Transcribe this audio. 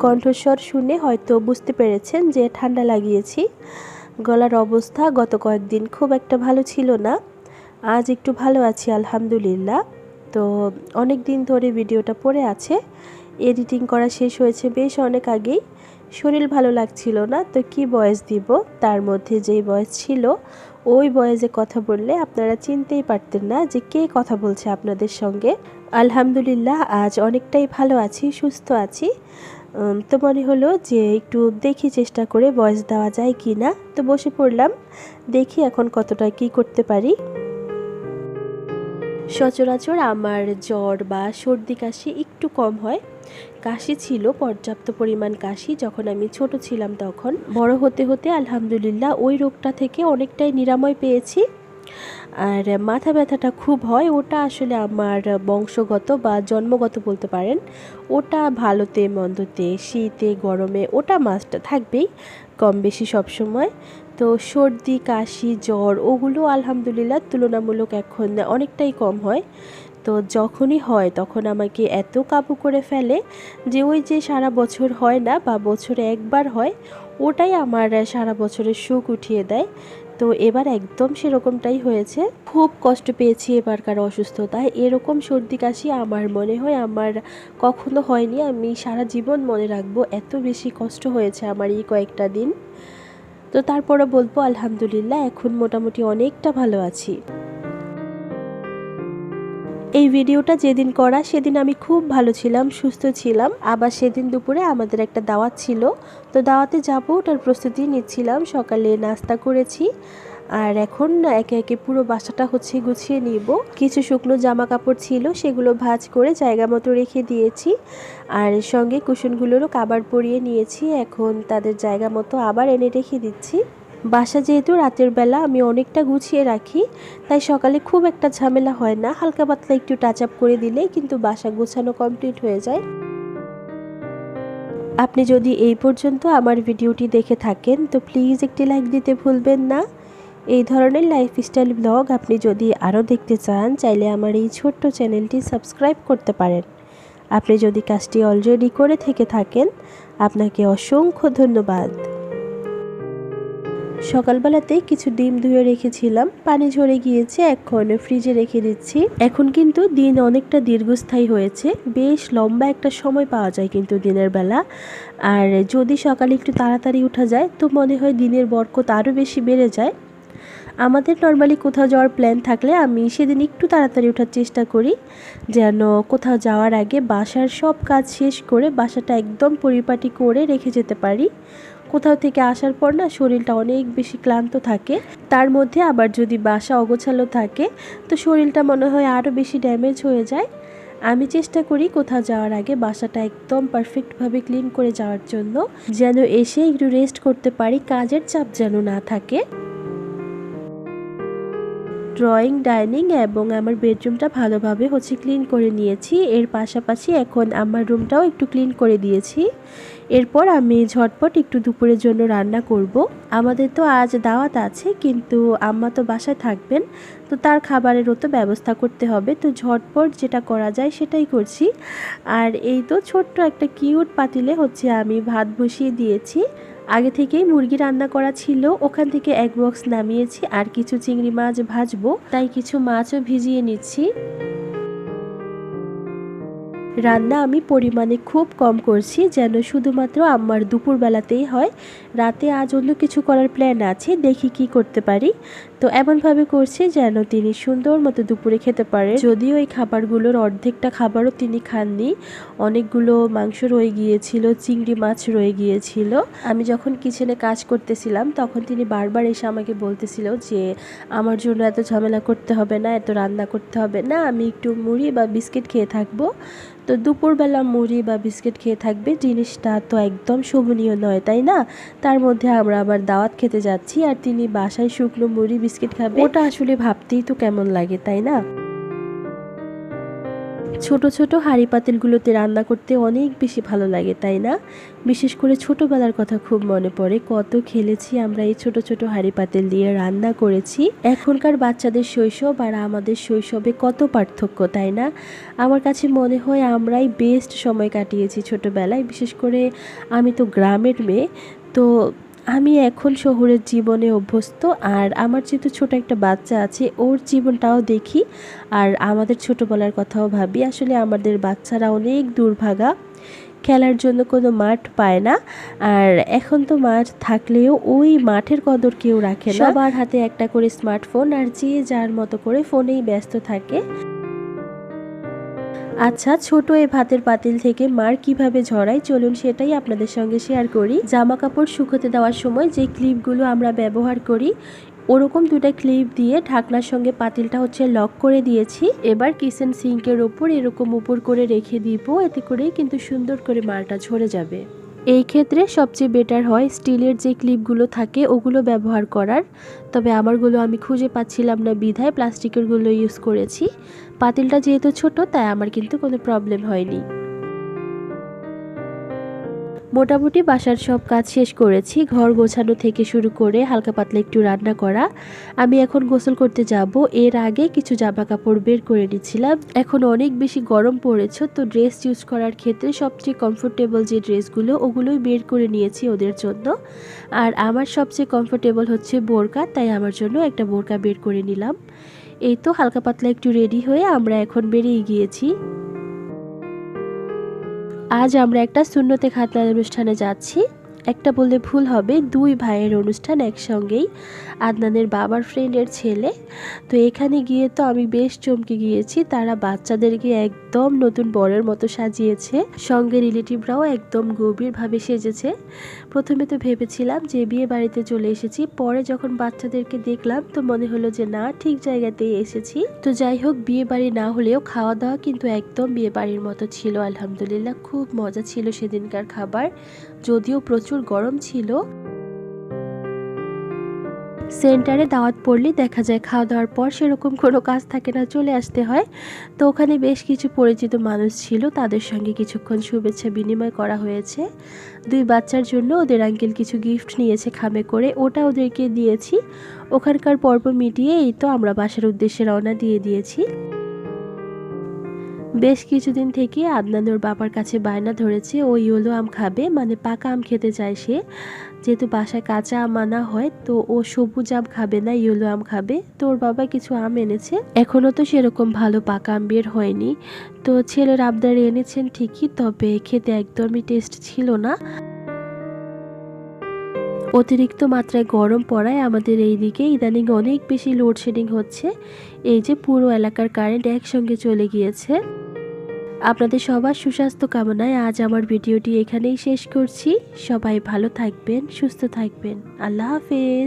কণ্ঠস্বর শুনে হয়তো বুঝতে পেরেছেন যে ঠান্ডা লাগিয়েছি। গলার অবস্থা গত কয়েকদিন খুব একটা ভালো ছিল না। আজ একটু ভালো আছি, আলহামদুলিল্লাহ। তো অনেক দিন ধরে ভিডিওটা পড়ে আছে। এডিটিং করা শেষ হয়েছে বেশ অনেক আগেই। শরীর ভালো লাগছিল না, তো কি বয়স দিব? তার মধ্যে যেই বয়স ছিল, ওই বয়সে কথা বললে আপনারা চিনতেই পারতেন না যে কে কথা বলছে আপনাদের সঙ্গে। আলহামদুলিল্লাহ, আজ অনেকটাই ভালো আছি, সুস্থ আছি। তো মনে হলো যে একটু দেখি চেষ্টা করে ভয়েস দেওয়া যায় কি না তো বসে পড়লাম, দেখি এখন কতটা কি করতে পারি। সচরাচর আমার জ্বর বা সর্দি কাশি একটু কম হয়। কাশি ছিল, পর্যাপ্ত পরিমাণ কাশি যখন আমি ছোট ছিলাম তখন। বড় হতে হতে আলহামদুলিল্লাহ ওই রোগটা থেকে অনেকটাই নিরাময় পেয়েছি। আর মাথা ব্যথাটা খুব হয়, ওটা আসলে আমার বংশগত বা জন্মগত বলতে পারেন। ওটা ভালোতে, মন্দতে, শীতে, গরমে, ওটা মাছটা থাকবেই কম বেশি সবসময়। তো সর্দি, কাশি, জ্বর, ওগুলো আলহামদুলিল্লাহ তুলনামূলক এখন অনেকটাই কম হয়। তো যখনই হয়, তখন আমাকে এত কাবু করে ফেলে যে ওই যে সারা বছর হয় না বা বছরে একবার হয়, ওটাই আমার সারা বছরের সুখ উঠিয়ে দেয়। তো এবার একদম সেরকমটাই হয়েছে। খুব কষ্ট পেয়েছি এবারকার অসুস্থতায় এরকম সর্দি কাশি আমার মনে হয় আমার কখনো হয়নি। আমি সারা জীবন মনে রাখব এত বেশি কষ্ট হয়েছে আমার এই কয়েকটা দিন। তো তারপরে বলব, আলহামদুলিল্লাহ, এখন মোটামুটি অনেকটা ভালো আছি। এই ভিডিওটা যেদিন করা, সেদিন আমি খুব ভালো ছিলাম, সুস্থ ছিলাম। আবার সেদিন দুপুরে আমাদের একটা দাওয়াত ছিল। তো দাওয়াতে যাব, ওটার প্রস্তুতি নিচ্ছিলাম। সকালে নাস্তা করেছি। আর এখন একে একে পুরো বাসাটা হচ্ছে গুছিয়ে নিব। কিছু শুকনো জামা কাপড় ছিল, সেগুলো ভাজ করে জায়গা মতো রেখে দিয়েছি। আর সঙ্গে কুশনগুলোরও কাবার পরিয়ে নিয়েছি। এখন তাদের জায়গা মতো আবার এনে রেখে দিচ্ছি। বাসা যেহেতু রাতের বেলা, আমি অনেকটা গুছিয়ে রাখি, তাই সকালে খুব একটা ঝামেলা হয় না। হালকা পাতলা একটু টাচ আপ করে দিলে কিন্তু বাসা গোছানো কমপ্লিট হয়ে যায়। আপনি যদি এই পর্যন্ত আমার ভিডিওটি দেখে থাকেন, তো প্লিজ একটি লাইক দিতে ভুলবেন না। এই ধরনের লাইফস্টাইল ব্লগ আপনি যদি আরও দেখতে চান, চাইলে আমার এই ছোট্ট চ্যানেলটি সাবস্ক্রাইব করতে পারেন। আপনি যদি কাজটি অলরেডি করে থেকে থাকেন, আপনাকে অসংখ্য ধন্যবাদ। সকালবেলাতে কিছু ডিম ধুয়ে রেখেছিলাম। পানি ঝরে গিয়েছে এখন ফ্রিজে রেখে দিচ্ছি। এখন কিন্তু দিন অনেকটা দীর্ঘস্থায়ী হয়েছে। বেশ লম্বা একটা সময় পাওয়া যায় কিন্তু দিনের বেলা। আর যদি সকালে একটু তাড়াতাড়ি উঠা যায়, তো মনে হয় দিনের বরকত আরও বেশি বেড়ে যায়। আমাদের নর্মালি কোথাও যাওয়ার প্ল্যান থাকলে আমি সেদিন একটু তাড়াতাড়ি ওঠার চেষ্টা করি। যেন কোথাও যাওয়ার আগে বাসার সব কাজ শেষ করে বাসাটা একদম পরিপাটি করে রেখে যেতে পারি। কোথাও থেকে আসার পর না শরীরটা অনেক বেশি ক্লান্ত থাকে। তার মধ্যে আবার যদি বাসা অগোছালো থাকে, তো শরীরটা মনে হয় আরও বেশি ড্যামেজ হয়ে যায়। আমি চেষ্টা করি কোথাও যাওয়ার আগে বাসাটা একদম পারফেক্টভাবে ক্লিন করে যাওয়ার জন্য, যেন এসে একটু রেস্ট করতে পারি, কাজের চাপ যেন না থাকে। ড্রয়িং ডাইনিং এবং আমার বেডরুমটা ভালোভাবে হচ্ছে ক্লিন করে নিয়েছি। এর পাশাপাশি এখন আমার রুমটাও একটু ক্লিন করে দিয়েছি। এরপর আমি ঝটপট একটু দুপুরের জন্য রান্না করব। আমাদের তো আজ দাওয়াত আছে, কিন্তু আম্মা তো বাসায় থাকবেন, তো তার খাবারেরও তো ব্যবস্থা করতে হবে। তো ঝটপট যেটা করা যায় সেটাই করছি। আর এই তো ছোট্ট একটা কিউট পাতিলে হচ্ছে আমি ভাত বসিয়ে দিয়েছি। আগে থেকেই মুরগি রান্না করা ছিল, ওখান থেকে এক বক্স নামিয়েছি, আর কিছু চিংড়ি মাছ ভাজবো, তাই কিছু মাছও ভিজিয়ে নিচ্ছি। রান্না আমি পরিমাণে খুব কম করছি, যেন শুধুমাত্র আমার দুপুরবেলাতেই হয়। রাতে আজ অন্য কিছু করার প্ল্যান আছে, দেখি কি করতে পারি। তো এমনভাবে করছে যেন তিনি সুন্দর মতো দুপুরে খেতে পারে যদিও এই খাবারগুলোর অর্ধেকটা খাবারও তিনি খাননি, অনেকগুলো মাংস রয়ে গিয়েছিল, চিংড়ি মাছ রয়ে গিয়েছিল। আমি যখন কিচেনে কাজ করতেছিলাম, তখন তিনি বারবার এসে আমাকে বলতেছিল যে, আমার জন্য এত ঝামেলা করতে হবে না, এত রান্না করতে হবে না, আমি একটু মুড়ি বা বিস্কিট খেয়ে থাকব। তো দুপুরবেলা মুড়ি বা বিস্কিট খেয়ে থাকবে, জিনিসটা তো একদম শোভনীয় নয়, তাই না? তার মধ্যে আমরা আবার দাওয়াত খেতে যাচ্ছি, আর তিনি বাসায় শুকনো মুড়ি বিস্কিট খাবে? ওটা আসলে ভাবতেই তো কেমন লাগে, তাই না? ছোট ছোট হাঁড়ি পাতিলগুলোতে রান্না করতে অনেক বেশি ভালো লাগে, তাই না? বিশেষ করে ছোটবেলার কথা খুব মনে পড়ে, কত খেলেছি আমরা এই ছোট ছোট হাঁড়ি পাতিল দিয়ে রান্না করেছি। এখনকার বাচ্চাদের শৈশব আর আমাদের শৈশবে কত পার্থক্য, তাই না? আমার কাছে মনে হয় আমরাই বেস্ট সময় কাটিয়েছি ছোটবেলায়, বিশেষ করে আমি তো গ্রামের মেয়ে, তো আমি এখন শহরের জীবনে অভ্যস্ত আর আমার যেহেতু ছোট একটা বাচ্চা আছে ওর জীবনটাও দেখি। আর আমাদের ছোটোবেলার কথাও ভাবি আসলে আমাদের বাচ্চারা অনেক দুর্ভাগা। খেলার জন্য কোনো মাঠ পায় না আর এখন তো মাঠ থাকলেও ওই মাঠের কদর কেউ রাখে না। সবার হাতে একটা করে স্মার্টফোন আর যে যার মতো করে ফোনেই ব্যস্ত থাকে। আচ্ছা ছোট এই ভাতের পাতিল থেকে মার কীভাবে ঝরাই? চলুন সেটাই আপনাদের সঙ্গে শেয়ার করি। জামা কাপড় শুকোতে দেওয়ার সময় যে ক্লিপগুলো আমরা ব্যবহার করি, ওরকম দুটা ক্লিপ দিয়ে ঢাকনার সঙ্গে পাতিলটা হচ্ছে লক করে দিয়েছি। এবার কিচেন সিঙ্কের ওপর এরকম উপর করে রেখে দিব, এতে করে কিন্তু সুন্দর করে মালটা ঝরে যাবে। এই ক্ষেত্রে সবচেয়ে বেটার হয় স্টিলের যে ক্লিপগুলো থাকে ওগুলো ব্যবহার করার। তবে আমারগুলো আমি খুঁজে পাচ্ছিলাম না বিধায় প্লাস্টিকেরগুলো ইউজ করেছি। পাতিলটা যেহেতু ছোট, তাই আমার কিন্তু কোনো প্রবলেম হয়নি। মোটামুটি বাসার সব কাজ শেষ করেছি, ঘর গোছানো থেকে শুরু করে হালকা পাতলা একটু রান্না করা। আমি এখন গোসল করতে যাব, এর আগে কিছু জামা কাপড় বের করে নিচ্ছিলাম এখন অনেক বেশি গরম পড়েছে, তো ড্রেস ইউজ করার ক্ষেত্রে সবচেয়ে কমফোর্টেবল যে ড্রেসগুলো ওগুলোই বের করে নিয়েছি ওদের জন্য। আর আমার সবচেয়ে কমফোর্টেবল হচ্ছে বোরকা, তাই আমার জন্য একটা বোরকা বের করে নিলাম। এই তো হালকা পাতলা একটু রেডি হয়ে আমরা এখন বেরিয়ে গিয়েছি। আজ আমরা একটা শূন্যতে খাতলা অনুষ্ঠানে যাচ্ছি। একটা বললে ভুল হবে, দুই ভাইয়ের অনুষ্ঠান একসঙ্গেই। আদনানের বাবার ফ্রেন্ডের ছেলে। তো এখানে গিয়ে তো আমি বেশ চমকে গিয়েছি, তারা বাচ্চাদেরকে একদম নতুন বরের মতো সাজিয়েছে। সঙ্গে রিলেটিভরাও একদম গভীরভাবে সেজেছে। প্রথমে তো ভেবেছিলাম যে বিয়ে বাড়িতে চলে এসেছি, পরে যখন বাচ্চাদেরকে দেখলাম তো মনে হলো যে না, ঠিক জায়গাতেই এসেছি। তো যাই হোক, বিয়ে বাড়ি না হলেও খাওয়া দাওয়া কিন্তু একদম বিয়ে বাড়ির মতো ছিল, আলহামদুলিল্লাহ। খুব মজা ছিল সেদিনকার খাবার। যদিও প্রচুর গরম ছিল। সেন্টারে দাওয়াত পড়লে দেখা যায় খাওয়া দাওয়ার পর সেরকম কোনো কাজ থাকে না, চলে আসতে হয়। তো ওখানে বেশ কিছু পরিচিত মানুষ ছিল, তাদের সঙ্গে কিছুক্ষণ শুভেচ্ছা বিনিময় করা হয়েছে। দুই বাচ্চার জন্য ওদের আঙ্কেল কিছু গিফট নিয়েছে খামে করে, ওটা ওদেরকে দিয়েছি। ওখানকার পর্ব মিটিয়ে এই তো আমরা বাসার উদ্দেশ্যে রওনা দিয়ে দিয়েছি। বেশ কিছুদিন থেকে আদনান ওর বাবার কাছে বায়না ধরেছে, ও ইয়েলো আম খাবে মানে পাকা আম খেতে চায় সে। যেহেতু বাসায় কাঁচা আম আনা হয়, তো ও সবুজ আম খাবে না, ইয়েলো আম খাবে। তো ওর বাবা কিছু আম এনেছে? এখনও তো সেরকম ভালো পাকা আম বের হয়নি। তো ছেলের আবদার এনেছেন ঠিকই, তবে খেতে একদমই টেস্ট ছিল না। অতিরিক্ত মাত্রায় গরম পড়ায় আমাদের এই দিকে ইদানিং অনেক বেশি লোডশেডিং হচ্ছে। এই যে পুরো এলাকার কারেন্ট একসঙ্গে চলে গিয়েছে। আপনাদের সবার সুস্বাস্থ্য কামনায় আজ আমার ভিডিওটি এখানেই শেষ করছি। সবাই ভালো থাকবেন, সুস্থ থাকবেন। আল্লাহ হাফেজ।